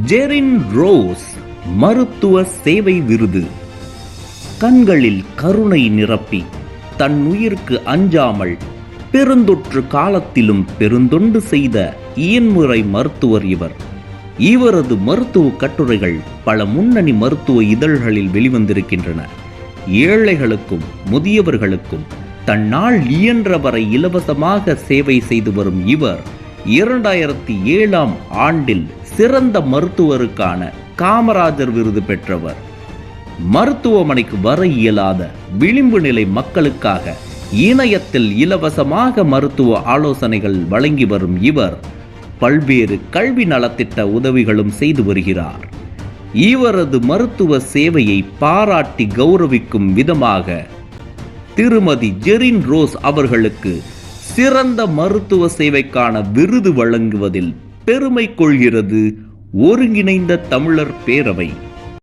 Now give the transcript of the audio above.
Jerin rose மருத்துவ சேவை விருது. கண்களில் கருணை நிரப்பி தன் உயிருக்கு அஞ்சாமல் பெருந்தொற்று காலத்திலும் பெருந்தொண்டு செய்த இயன்முறை மருத்துவர் இவர். இவரது மருத்துவ கட்டுரைகள் பல முன்னணி மருத்துவ இதழ்களில் வெளிவந்திருக்கின்றன. ஏழைகளுக்கும் முதியவர்களுக்கும் தன்னால் இயன்றவரை இலவசமாக சேவை செய்து வரும் இவர் இரண்டாயிரத்தி ஏழாம் ஆண்டில் சிறந்த மருத்துவருக்கான காமராஜர் விருது பெற்றவர். மருத்துவமனைக்கு வர இயலாத விளிம்பு நிலை மக்களுக்காக இணையத்தில் இலவசமாக மருத்துவ ஆலோசனைகள் வழங்கி வரும் இவர் பல்வேறு கல்வி நலத்திட்ட உதவிகளும் செய்து வருகிறார். இவரது மருத்துவ சேவையை பாராட்டி கௌரவிக்கும் விதமாக திருமதி ஜெரின் ரோஸ் அவர்களுக்கு சிறந்த மருத்துவ சேவைக்கான விருது வழங்குவதில் பெருமை கொள்கிறது ஒருங்கிணைந்த தமிழர் பேரவை.